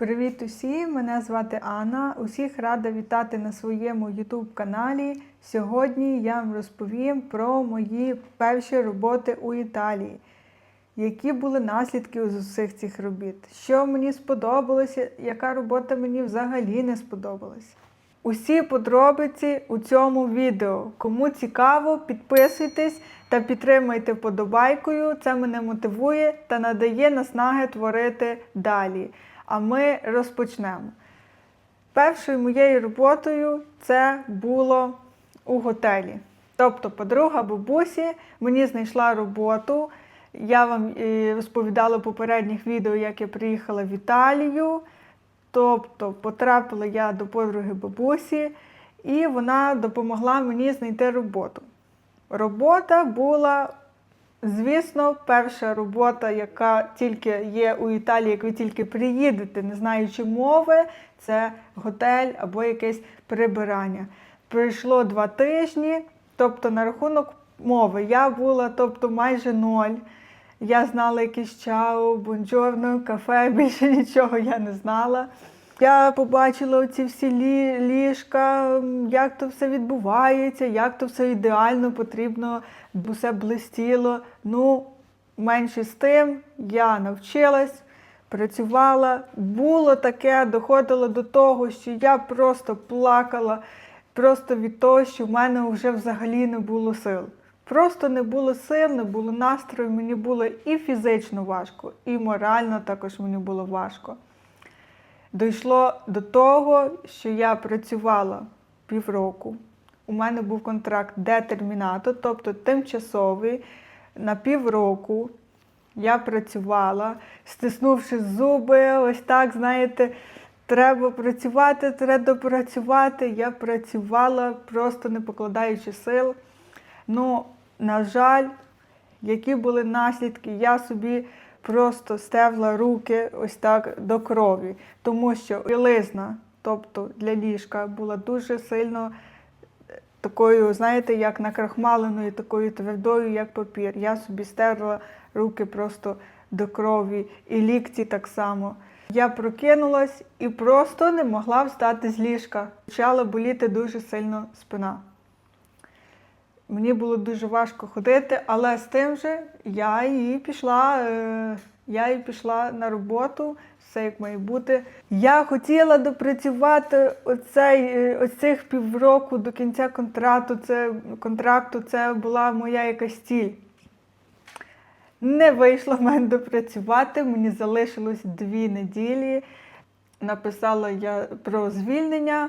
Привіт усім! Мене звати Анна. Усіх рада вітати на своєму YouTube каналі. Сьогодні я вам розповім про мої перші роботи у Італії. Які були наслідки з усіх цих робіт? Що мені сподобалося, яка робота мені взагалі не сподобалась? Усі подробиці у цьому відео. Кому цікаво, підписуйтесь та підтримайте вподобайкою. Це мене мотивує та надає наснаги творити далі. А ми розпочнемо. Першою моєю роботою це було у готелі. Тобто, подруга бабусі мені знайшла роботу. Я вам е, розповідала в попередніх відео, як я приїхала в Італію. Тобто потрапила я до подруги бабусі, і вона допомогла мені знайти роботу. Робота була, звісно, перша робота, яка тільки є у Італії, як ви тільки приїдете, не знаючи мови, це готель або якесь прибирання. Пройшло два тижні, тобто на рахунок мови я була тобто, майже ноль. Я знала якісь чао, бонджорно, кафе, більше нічого я не знала. Я побачила оці всі лі, ліжка, як то все відбувається, як то все ідеально потрібно, все блистіло. Ну, менше з тим, я навчилась, працювала. Було таке, доходило до того, що я просто плакала, просто від того, що в мене вже взагалі не було сил. Просто не було сил, не було настрою, мені було і фізично важко, і морально також мені було важко. Дійшло до того, що я працювала півроку. У мене був контракт детермінато, тобто тимчасовий. На півроку я працювала, стиснувши зуби, ось так, знаєте, треба працювати, треба допрацювати. Я працювала, просто не покладаючи сил. Ну, на жаль, які були наслідки, я собі просто стевла руки ось так до крові, тому що білизна, тобто для ліжка, була дуже сильно е, такою, знаєте, як накрахмаленою, такою твердою, як папір. Я собі стерла руки просто до крові, і лікті так само. Я прокинулась і просто не могла встати з ліжка. Почала боліти дуже сильно спина. Мені було дуже важко ходити, але з тим же я і пішла, е, я і пішла на роботу, все як має бути. Я хотіла допрацювати оцей, е, оцих півроку до кінця контракту. Це, контракту, це була моя якась ціль. Не вийшло в мене допрацювати, мені залишилось дві неділі. Написала я про звільнення.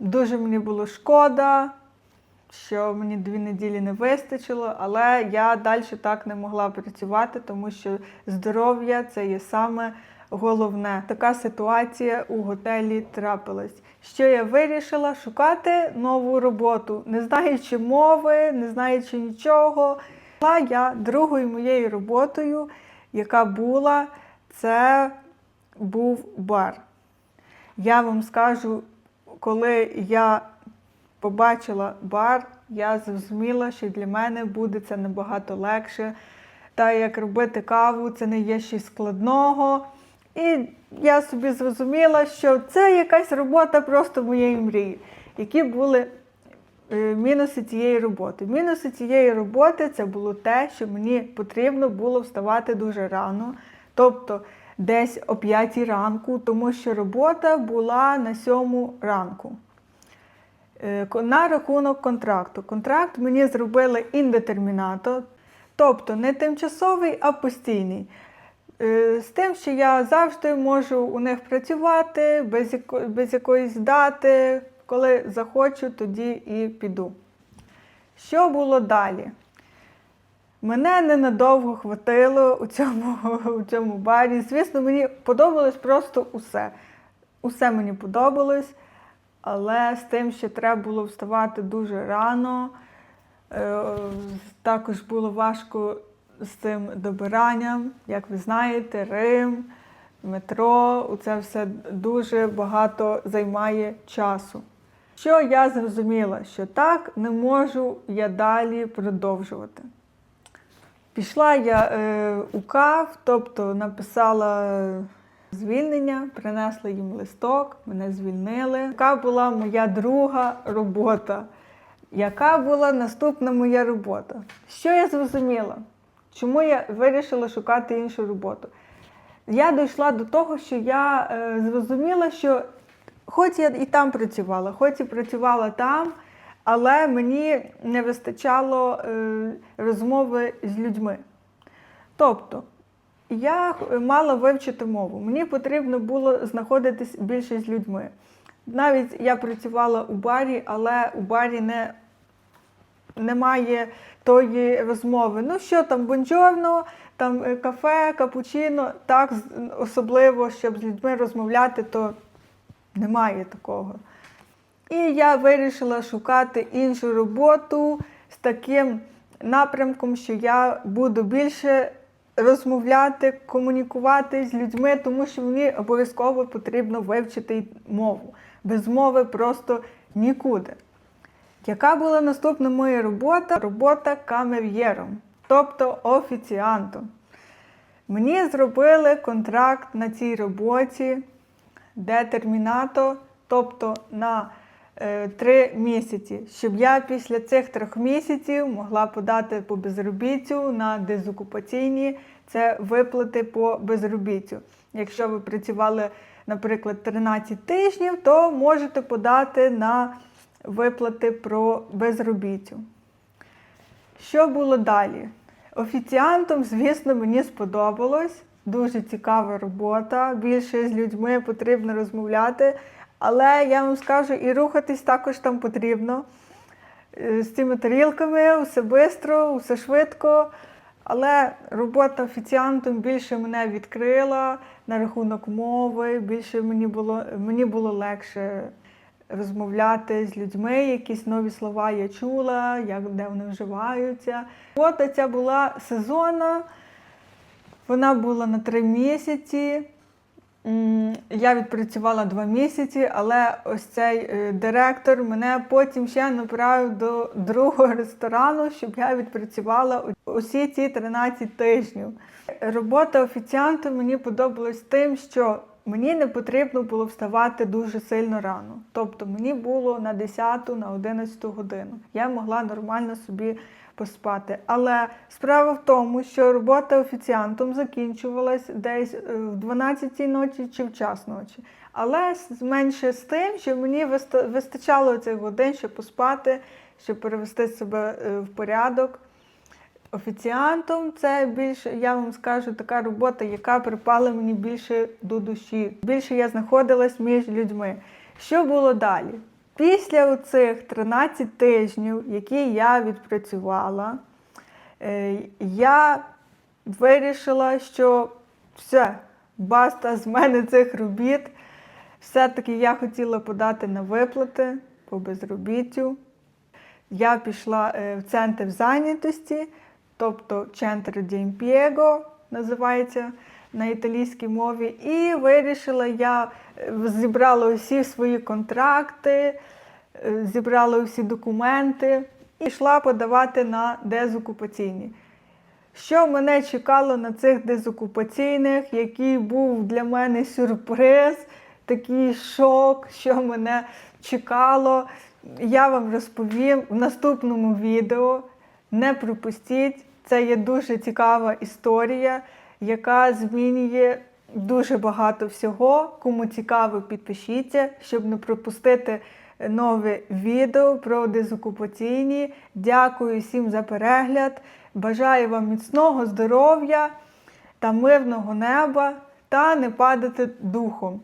Дуже мені було шкода що мені дві неділі не вистачило, але я далі так не могла працювати, тому що здоров'я це є саме головне. Така ситуація у готелі трапилась. Що я вирішила шукати нову роботу, не знаючи мови, не знаючи нічого. Була я другою моєю роботою, яка була, це був бар. Я вам скажу, коли я побачила бар, я зрозуміла, що для мене буде це набагато легше. Та як робити каву, це не є щось складного. І я собі зрозуміла, що це якась робота просто моєї мрії. Які були е, мінуси цієї роботи? Мінуси цієї роботи це було те, що мені потрібно було вставати дуже рано, тобто десь о 5 ранку, тому що робота була на 7 ранку. Е, На рахунок контракту. Контракт мені зробили індетермінато, тобто не тимчасовий, а постійний. Е, З тим, що я завжди можу у них працювати без, яко, без якоїсь дати. Коли захочу, тоді і піду. Що було далі? Мене ненадовго хватило у цьому, у цьому барі. Звісно, мені подобалось просто усе. Усе мені подобалось. Але з тим, що треба було вставати дуже рано, е, також було важко з цим добиранням. Як ви знаєте, Рим, метро це все дуже багато займає часу. Що я зрозуміла, що так не можу я далі продовжувати. Пішла я е, у КАВ, тобто написала звільнення, принесла їм листок, мене звільнили. Яка була моя друга робота? Яка була наступна моя робота? Що я зрозуміла? Чому я вирішила шукати іншу роботу? Я дійшла до того, що я е, зрозуміла, що хоч я і там працювала, хоч і працювала там, але мені не вистачало е, розмови з людьми. Тобто, я мала вивчити мову. Мені потрібно було знаходитись більше з людьми. Навіть я працювала у барі, але у барі не, немає тої розмови. Ну що там, бонджорно, там е, кафе, капучино. Так, особливо, щоб з людьми розмовляти, то немає такого. І я вирішила шукати іншу роботу з таким напрямком, що я буду більше розмовляти, комунікувати з людьми, тому що мені обов'язково потрібно вивчити мову. Без мови просто нікуди. Яка була наступна моя робота? Робота камер'єром, тобто офіціантом. Мені зробили контракт на цій роботі детермінато, тобто на три місяці, щоб я після цих трьох місяців могла подати по безробіттю на дезокупаційні це виплати по безробіттю. Якщо ви працювали, наприклад, 13 тижнів, то можете подати на виплати про безробіттю. Що було далі? Офіціантом, звісно, мені сподобалось. Дуже цікава робота. Більше з людьми потрібно розмовляти. Але я вам скажу, і рухатись також там потрібно. Е, З цими тарілками, все швидко, все швидко. Але робота офіціантом більше мене відкрила на рахунок мови, більше мені було, мені було легше розмовляти з людьми, якісь нові слова я чула, як, де вони вживаються. Робота ця була сезонна, вона була на три місяці. Я відпрацювала два місяці, але ось цей е, директор мене потім ще направив до другого ресторану, щоб я відпрацювала усі ці 13 тижнів. Робота офіціанта мені подобалась тим, що мені не потрібно було вставати дуже сильно рано. Тобто мені було на 10, на 11 годину. Я могла нормально собі поспати. Але справа в тому, що робота офіціантом закінчувалась десь е, в 12 ночі чи в час ночі. Але менше з тим, що мені виста- вистачало цих годин, щоб поспати, щоб перевести себе е, в порядок. Офіціантом це більше, я вам скажу, така робота, яка припала мені більше до душі. Більше я знаходилась між людьми. Що було далі? Після оцих 13 тижнів, які я відпрацювала, е, я вирішила, що все, баста з мене цих робіт. Все-таки я хотіла подати на виплати по безробіттю. Я пішла е, в центр зайнятості, тобто Centro di називається на італійській мові, і вирішила, я е, зібрала усі свої контракти, е, зібрала усі документи і йшла подавати на дезокупаційні. Що мене чекало на цих дезокупаційних, який був для мене сюрприз, такий шок, що мене чекало. Я вам розповім в наступному відео. Не пропустіть, це є дуже цікава історія, яка змінює дуже багато всього. Кому цікаво, підпишіться, щоб не пропустити нове відео про дезокупаційні. Дякую всім за перегляд. Бажаю вам міцного здоров'я та мирного неба та не падати духом.